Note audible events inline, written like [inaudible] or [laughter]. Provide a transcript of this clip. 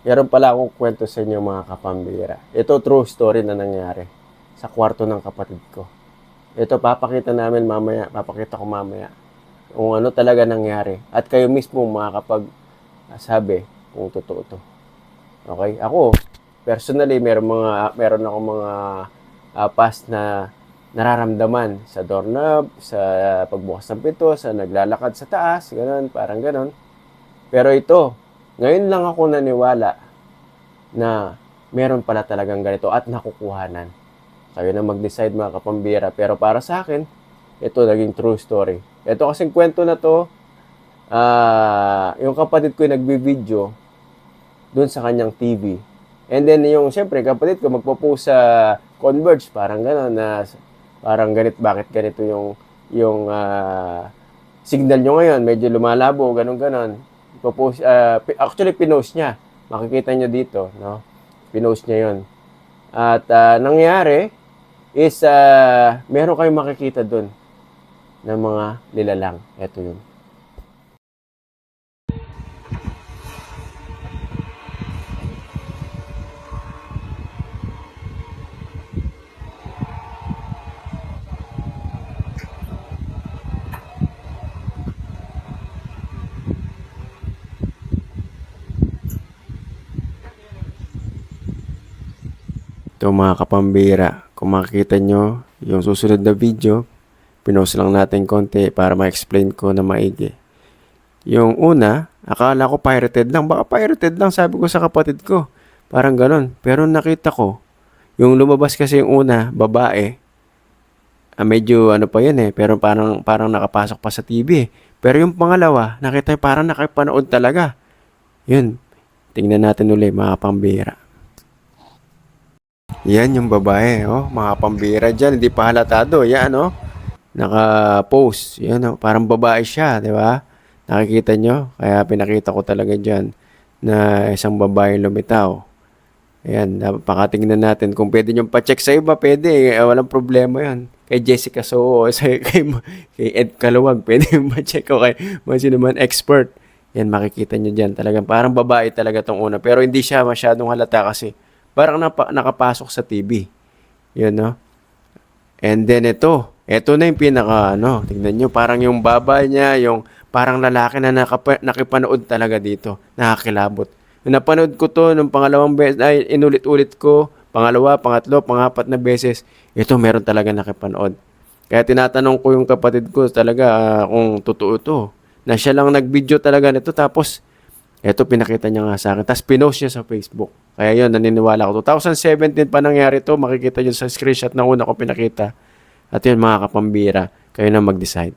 Meron pala akong kwento sa inyo mga kapambira. Ito true story na nangyari sa kwarto ng kapatid ko. Ito papakita namin mamaya, papakita ko mamaya kung ano talaga nangyari. At kayo mismo makakapag sabi kung totoo to. Okay? Ako, personally, meron mga meron ako mga ah, past na nararamdaman sa doorknob, sa pagbukas ng pito, sa naglalakad sa taas, ganun, parang ganun. Pero ito, ngayon lang ako naniwala na meron pala talagang ganito at nakukuhanan. Kayo na mag-decide mga kapambira. Pero para sa akin, ito naging true story. Ito kasing kwento na to, ah, yung kapatid ko yung nagbi-video doon sa kanyang TV. And then yung, siyempre, kapatid ko magpo-post sa Converge, parang gano'n na, parang ganit, bakit ganito yung, yung ah, signal nyo ngayon, medyo lumalabo, ganun ganon Ipopost, ah, actually, pinost niya. Makikita niyo dito, no? Pinost niya yon At ah, nangyari is, ah, meron kayong makikita doon ng mga nilalang. Ito yun. Ito mga kapambira, kung makikita nyo yung susunod na video, pinost lang natin konti para ma-explain ko na maigi. Yung una, akala ko pirated lang. Baka pirated lang, sabi ko sa kapatid ko. Parang ganon. Pero nakita ko, yung lumabas kasi yung una, babae, ah, medyo ano pa yun eh, pero parang, parang nakapasok pa sa TV eh. Pero yung pangalawa, nakita parang nakapanood talaga. Yun, tingnan natin uli mga pambira. Yan yung babae, oh, mga pambira dyan, hindi pa halatado, yan, oh. Naka-post, yan, oh, parang babae siya, di ba? Nakikita nyo? Kaya pinakita ko talaga dyan na isang babae lumitaw. Ayan, napakatingnan natin. Kung pwede nyo pa-check sa iba, pwede. Eh, walang problema yan. Kay Jessica So, [laughs] sa, kay, kay Ed Kaluwag, [laughs] pwede ma-check ko kay mga sino man expert. Yan, makikita nyo dyan. Talagang parang babae talaga tong una. Pero hindi siya masyadong halata kasi parang napa, nakapasok sa TV. Yun, no? And then ito, ito na yung pinaka, ano, tingnan nyo, parang yung baba niya, yung parang lalaki na nakapa, nakipanood talaga dito. Nakakilabot. Nung napanood ko to nung pangalawang beses, ay inulit-ulit ko, pangalawa, pangatlo, pangapat na beses, ito meron talaga nakipanood. Kaya tinatanong ko yung kapatid ko talaga ah, kung totoo to. Na siya lang nag-video talaga nito tapos eto pinakita niya nga sa akin. Tapos pinost niya sa Facebook. Kaya yun, naniniwala ko. 2017 pa nangyari to. Makikita yun sa screenshot na una ko pinakita. At yun mga kapambira, kayo na mag-decide.